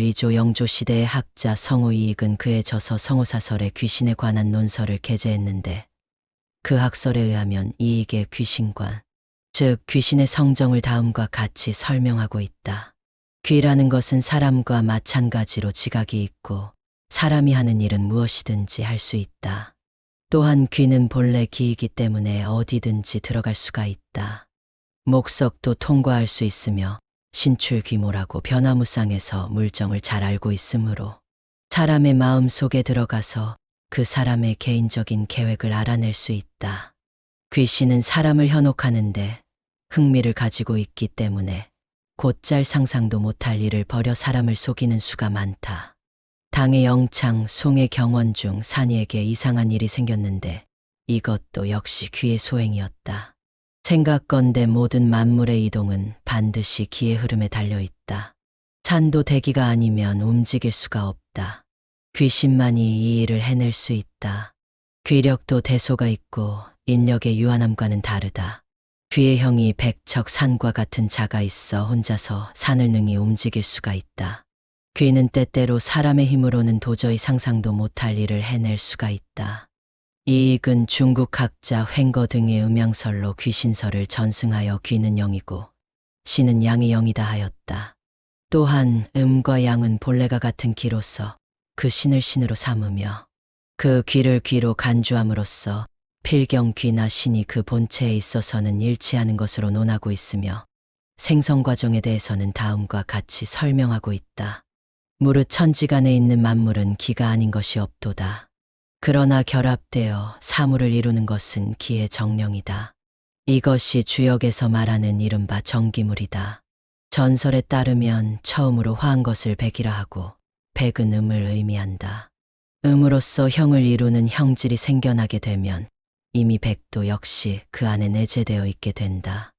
이조 영조 시대의 학자 성우 이익은 그의 저서 성우사설에 귀신에 관한 논설을 게재했는데 그 학설에 의하면 이익의 귀신관, 즉 귀신의 성정을 다음과 같이 설명하고 있다. 귀라는 것은 사람과 마찬가지로 지각이 있고 사람이 하는 일은 무엇이든지 할 수 있다. 또한 귀는 본래 귀이기 때문에 어디든지 들어갈 수가 있다. 목석도 통과할 수 있으며 신출귀모라고 변화무쌍에서 물정을 잘 알고 있으므로 사람의 마음 속에 들어가서 그 사람의 개인적인 계획을 알아낼 수 있다. 귀신은 사람을 현혹하는데 흥미를 가지고 있기 때문에 곧잘 상상도 못할 일을 벌여 사람을 속이는 수가 많다. 당의 영창, 송의 경원 중 산이에게 이상한 일이 생겼는데 이것도 역시 귀의 소행이었다. 생각건대 모든 만물의 이동은 반드시 기의 흐름에 달려 있다. 산도 대기가 아니면 움직일 수가 없다. 귀신만이 이 일을 해낼 수 있다. 귀력도 대소가 있고 인력의 유한함과는 다르다. 귀의 형이 백척 산과 같은 자가 있어 혼자서 산을 능히 움직일 수가 있다. 귀는 때때로 사람의 힘으로는 도저히 상상도 못할 일을 해낼 수가 있다. 이익은 중국 학자 횡거 등의 음양설로 귀신설을 전승하여 귀는 영이고 신은 양의 영이다 하였다. 또한 음과 양은 본래가 같은 귀로서 그 신을 신으로 삼으며 그 귀를 귀로 간주함으로써 필경 귀나 신이 그 본체에 있어서는 일치하는 것으로 논하고 있으며 생성 과정에 대해서는 다음과 같이 설명하고 있다. 무릇 천지간에 있는 만물은 기가 아닌 것이 없도다. 그러나 결합되어 사물을 이루는 것은 기의 정령이다. 이것이 주역에서 말하는 이른바 정기물이다. 전설에 따르면 처음으로 화한 것을 백이라 하고 백은 음을 의미한다. 음으로써 형을 이루는 형질이 생겨나게 되면 이미 백도 역시 그 안에 내재되어 있게 된다.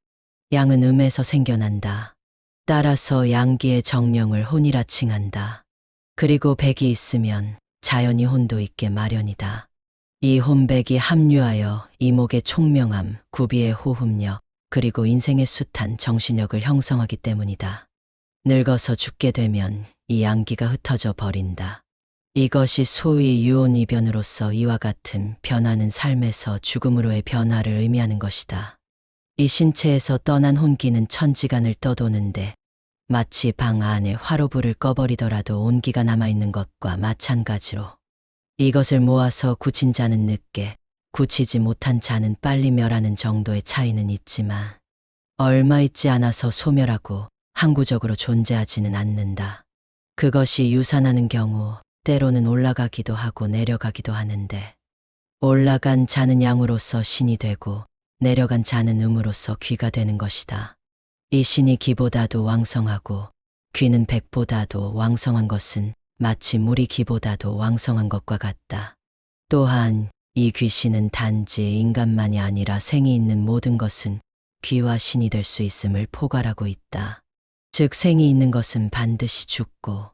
양은 음에서 생겨난다. 따라서 양기의 정령을 혼이라 칭한다. 그리고 백이 있으면 자연이 혼도 있게 마련이다. 이 혼백이 합류하여 이목의 총명함, 구비의 호흡력, 그리고 인생의 숱한 정신력을 형성하기 때문이다. 늙어서 죽게 되면 이 양기가 흩어져 버린다. 이것이 소위 유온이변으로서 이와 같은 변하는 삶에서 죽음으로의 변화를 의미하는 것이다. 이 신체에서 떠난 혼기는 천지간을 떠도는데 마치 방 안에 화로불을 꺼버리더라도 온기가 남아있는 것과 마찬가지로 이것을 모아서 굳힌 자는 늦게 굳히지 못한 자는 빨리 멸하는 정도의 차이는 있지만 얼마 있지 않아서 소멸하고 항구적으로 존재하지는 않는다. 그것이 유산하는 경우 때로는 올라가기도 하고 내려가기도 하는데 올라간 자는 양으로서 신이 되고 내려간 자는 음으로서 귀가 되는 것이다. 이 신이 기보다도 왕성하고 귀는 백보다도 왕성한 것은 마치 물이 기보다도 왕성한 것과 같다. 또한 이 귀신은 단지 인간만이 아니라 생이 있는 모든 것은 귀와 신이 될 수 있음을 포괄하고 있다. 즉 생이 있는 것은 반드시 죽고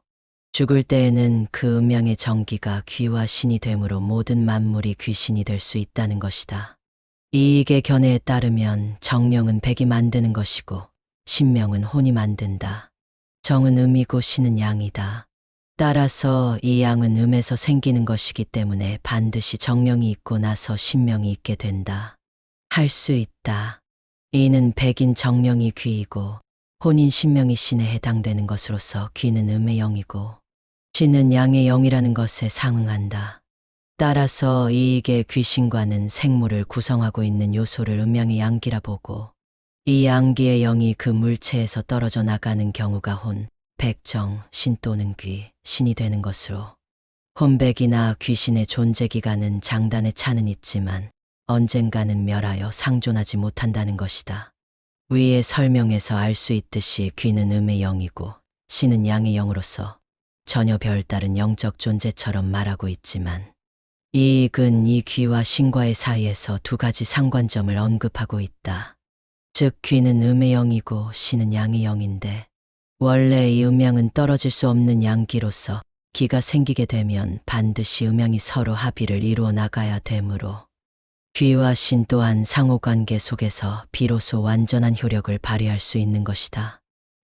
죽을 때에는 그 음양의 정기가 귀와 신이 되므로 모든 만물이 귀신이 될 수 있다는 것이다. 이익의 견해에 따르면 정령은 백이 만드는 것이고 신명은 혼이 만든다. 정은 음이고 신은 양이다. 따라서 이 양은 음에서 생기는 것이기 때문에 반드시 정령이 있고 나서 신명이 있게 된다. 할 수 있다. 이는 백인 정령이 귀이고 혼인 신명이 신에 해당되는 것으로서 귀는 음의 영이고 신은 양의 영이라는 것에 상응한다. 따라서 이익의 귀신과는 생물을 구성하고 있는 요소를 음양의 양기라 보고 이 양기의 영이 그 물체에서 떨어져 나가는 경우가 혼, 백정, 신 또는 귀, 신이 되는 것으로 혼백이나 귀신의 존재 기간은 장단의 차는 있지만 언젠가는 멸하여 상존하지 못한다는 것이다. 위의 설명에서 알 수 있듯이 귀는 음의 영이고 신은 양의 영으로서 전혀 별다른 영적 존재처럼 말하고 있지만 이익은 이 귀와 신과의 사이에서 두 가지 상관점을 언급하고 있다. 즉 귀는 음의 영이고 신은 양의 영인데 원래 이 음양은 떨어질 수 없는 양기로서 기가 생기게 되면 반드시 음양이 서로 합의를 이루어 나가야 되므로 귀와 신 또한 상호관계 속에서 비로소 완전한 효력을 발휘할 수 있는 것이다.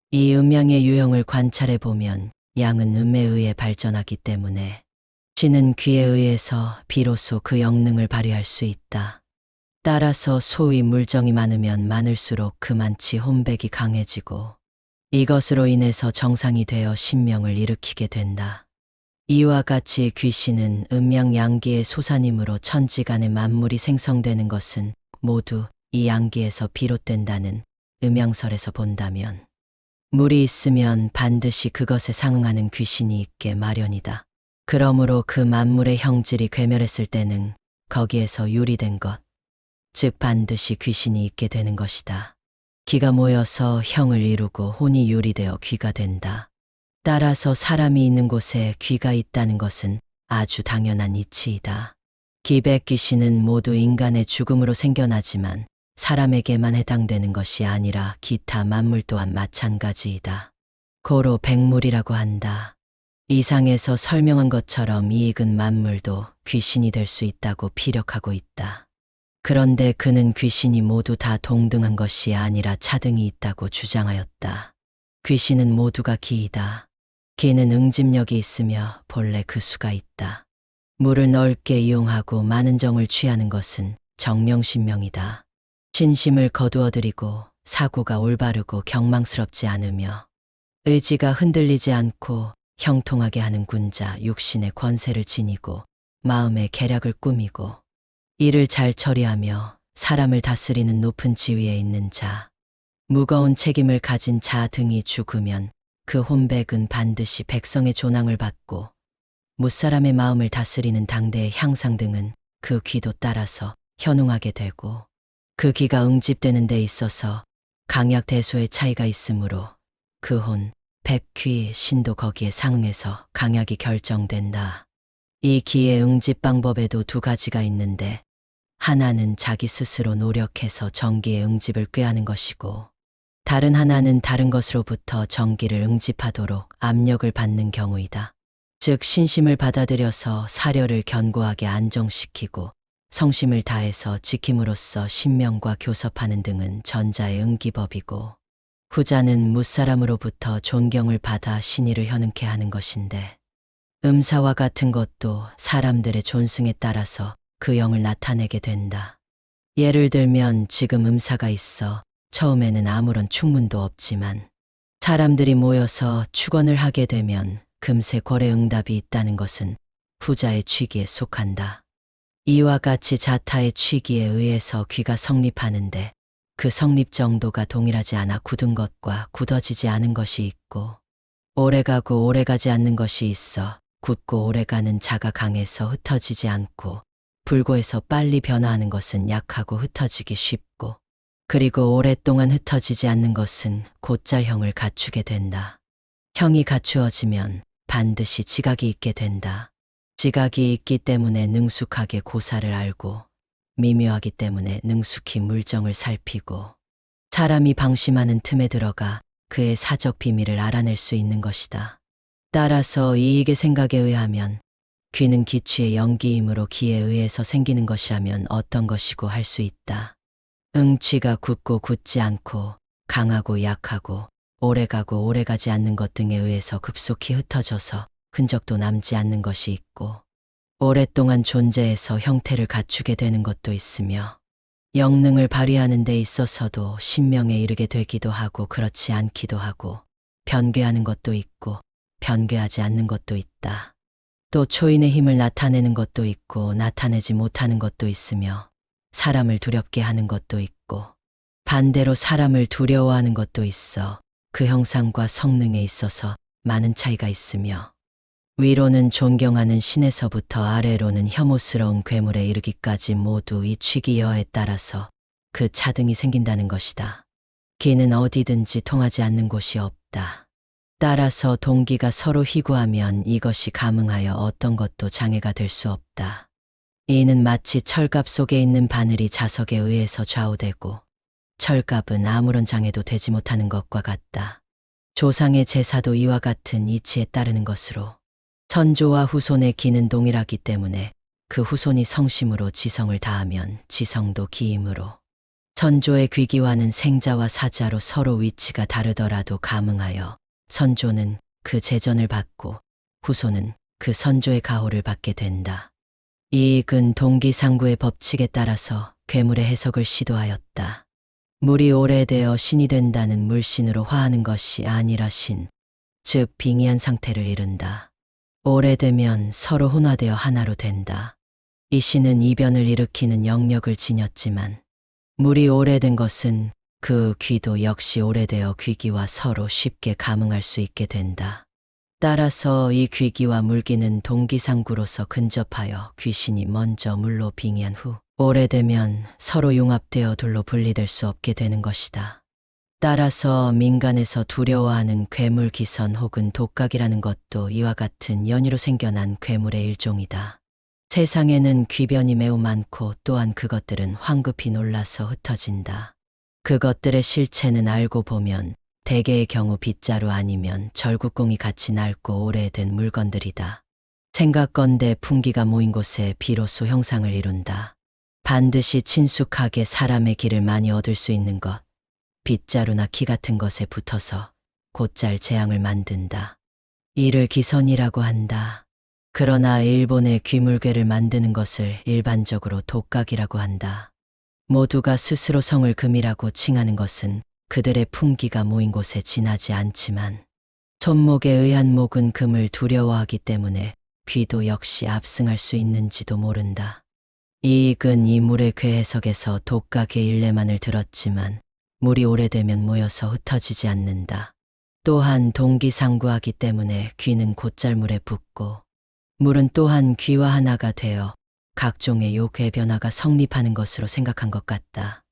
이 음양의 유형을 관찰해 보면 양은 음에 의해 발전하기 때문에 신은 귀에 의해서 비로소 그 영능을 발휘할 수 있다. 따라서 소위 물정이 많으면 많을수록 그만치 혼백이 강해지고 이것으로 인해서 정상이 되어 신명을 일으키게 된다. 이와 같이 귀신은 음양 양기의 소산이므로 천지간의 만물이 생성되는 것은 모두 이 양기에서 비롯된다는 음양설에서 본다면 물이 있으면 반드시 그것에 상응하는 귀신이 있게 마련이다. 그러므로 그 만물의 형질이 괴멸했을 때는 거기에서 유리된 것, 즉 반드시 귀신이 있게 되는 것이다. 기가 모여서 형을 이루고 혼이 유리되어 귀가 된다. 따라서 사람이 있는 곳에 귀가 있다는 것은 아주 당연한 이치이다. 기백 귀신은 모두 인간의 죽음으로 생겨나지만 사람에게만 해당되는 것이 아니라 기타 만물 또한 마찬가지이다. 고로 백물이라고 한다. 이상에서 설명한 것처럼 이익은 만물도 귀신이 될 수 있다고 피력하고 있다. 그런데 그는 귀신이 모두 다 동등한 것이 아니라 차등이 있다고 주장하였다. 귀신은 모두가 기이다. 기는 응집력이 있으며 본래 그 수가 있다. 물을 넓게 이용하고 많은 정을 취하는 것은 정령신명이다. 진심을 거두어들이고 사고가 올바르고 경망스럽지 않으며 의지가 흔들리지 않고 형통하게 하는 군자 육신의 권세를 지니고 마음의 계략을 꾸미고 일을 잘 처리하며 사람을 다스리는 높은 지위에 있는 자, 무거운 책임을 가진 자 등이 죽으면 그 혼백은 반드시 백성의 조낭을 받고 무사람의 마음을 다스리는 당대의 향상 등은 그 귀도 따라서 현웅하게 되고 그 귀가 응집되는 데 있어서 강약 대소의 차이가 있으므로 그 혼, 백귀, 신도 거기에 상응해서 강약이 결정된다. 이 기의 응집 방법에도 두 가지가 있는데 하나는 자기 스스로 노력해서 정기의 응집을 꾀하는 것이고 다른 하나는 다른 것으로부터 정기를 응집하도록 압력을 받는 경우이다. 즉 신심을 받아들여서 사려를 견고하게 안정시키고 성심을 다해서 지킴으로써 신명과 교섭하는 등은 전자의 응기법이고 후자는 무사람으로부터 존경을 받아 신의를 현응케 하는 것인데 음사와 같은 것도 사람들의 존승에 따라서 그 영을 나타내게 된다. 예를 들면 지금 음사가 있어 처음에는 아무런 충문도 없지만 사람들이 모여서 축원을 하게 되면 금세 거래 응답이 있다는 것은 후자의 취기에 속한다. 이와 같이 자타의 취기에 의해서 귀가 성립하는데 그 성립 정도가 동일하지 않아 굳은 것과 굳어지지 않은 것이 있고 오래가고 오래가지 않는 것이 있어 굳고 오래가는 자가 강해서 흩어지지 않고 불고에서 빨리 변화하는 것은 약하고 흩어지기 쉽고 그리고 오랫동안 흩어지지 않는 것은 곧잘 형을 갖추게 된다. 형이 갖추어지면 반드시 지각이 있게 된다. 지각이 있기 때문에 능숙하게 고사를 알고 미묘하기 때문에 능숙히 물정을 살피고 사람이 방심하는 틈에 들어가 그의 사적 비밀을 알아낼 수 있는 것이다. 따라서 이익의 생각에 의하면 귀는 기취의 연기이므로 기에 의해서 생기는 것이라면 어떤 것이고 할 수 있다. 응취가 굳고 굳지 않고 강하고 약하고 오래가고 오래가지 않는 것 등에 의해서 급속히 흩어져서 흔적도 남지 않는 것이 있고 오랫동안 존재해서 형태를 갖추게 되는 것도 있으며 영능을 발휘하는 데 있어서도 신명에 이르게 되기도 하고 그렇지 않기도 하고 변괴하는 것도 있고 변괴하지 않는 것도 있다. 또 초인의 힘을 나타내는 것도 있고 나타내지 못하는 것도 있으며 사람을 두렵게 하는 것도 있고 반대로 사람을 두려워하는 것도 있어 그 형상과 성능에 있어서 많은 차이가 있으며 위로는 존경하는 신에서부터 아래로는 혐오스러운 괴물에 이르기까지 모두 이 취기여에 따라서 그 차등이 생긴다는 것이다. 기는 어디든지 통하지 않는 곳이 없다. 따라서 동기가 서로 희구하면 이것이 감응하여 어떤 것도 장애가 될 수 없다. 이는 마치 철갑 속에 있는 바늘이 자석에 의해서 좌우되고 철갑은 아무런 장애도 되지 못하는 것과 같다. 조상의 제사도 이와 같은 이치에 따르는 것으로 선조와 후손의 기는 동일하기 때문에 그 후손이 성심으로 지성을 다하면 지성도 기임으로 선조의 귀기와는 생자와 사자로 서로 위치가 다르더라도 감응하여 선조는 그 재전을 받고 후손은 그 선조의 가호를 받게 된다. 이익은 동기상구의 법칙에 따라서 괴물의 해석을 시도하였다. 물이 오래되어 신이 된다는 물신으로 화하는 것이 아니라 신, 즉 빙의한 상태를 이른다. 오래되면 서로 혼화되어 하나로 된다. 이 신은 이변을 일으키는 영역을 지녔지만 물이 오래된 것은 그 귀도 역시 오래되어 귀기와 서로 쉽게 감응할 수 있게 된다. 따라서 이 귀기와 물기는 동기상구로서 근접하여 귀신이 먼저 물로 빙의한 후 오래되면 서로 융합되어 둘로 분리될 수 없게 되는 것이다. 따라서 민간에서 두려워하는 괴물 기선 혹은 독각이라는 것도 이와 같은 연유로 생겨난 괴물의 일종이다. 세상에는 귀변이 매우 많고 또한 그것들은 황급히 놀라서 흩어진다. 그것들의 실체는 알고 보면 대개의 경우 빗자루 아니면 절구공이 같이 낡고 오래된 물건들이다. 생각건대 풍기가 모인 곳에 비로소 형상을 이룬다. 반드시 친숙하게 사람의 길을 많이 얻을 수 있는 것, 빗자루나 키 같은 것에 붙어서 곧잘 재앙을 만든다. 이를 기선이라고 한다. 그러나 일본의 귀물괴를 만드는 것을 일반적으로 독각이라고 한다. 모두가 스스로 성을 금이라고 칭하는 것은 그들의 풍기가 모인 곳에 지나지 않지만 손목에 의한 목은 금을 두려워하기 때문에 귀도 역시 압승할 수 있는지도 모른다. 이익은 이 물의 괴해석에서 독각의 일례만을 들었지만 물이 오래되면 모여서 흩어지지 않는다. 또한 동기상구하기 때문에 귀는 곧잘 물에 붙고 물은 또한 귀와 하나가 되어 각종의 요괴 변화가 성립하는 것으로 생각한 것 같다.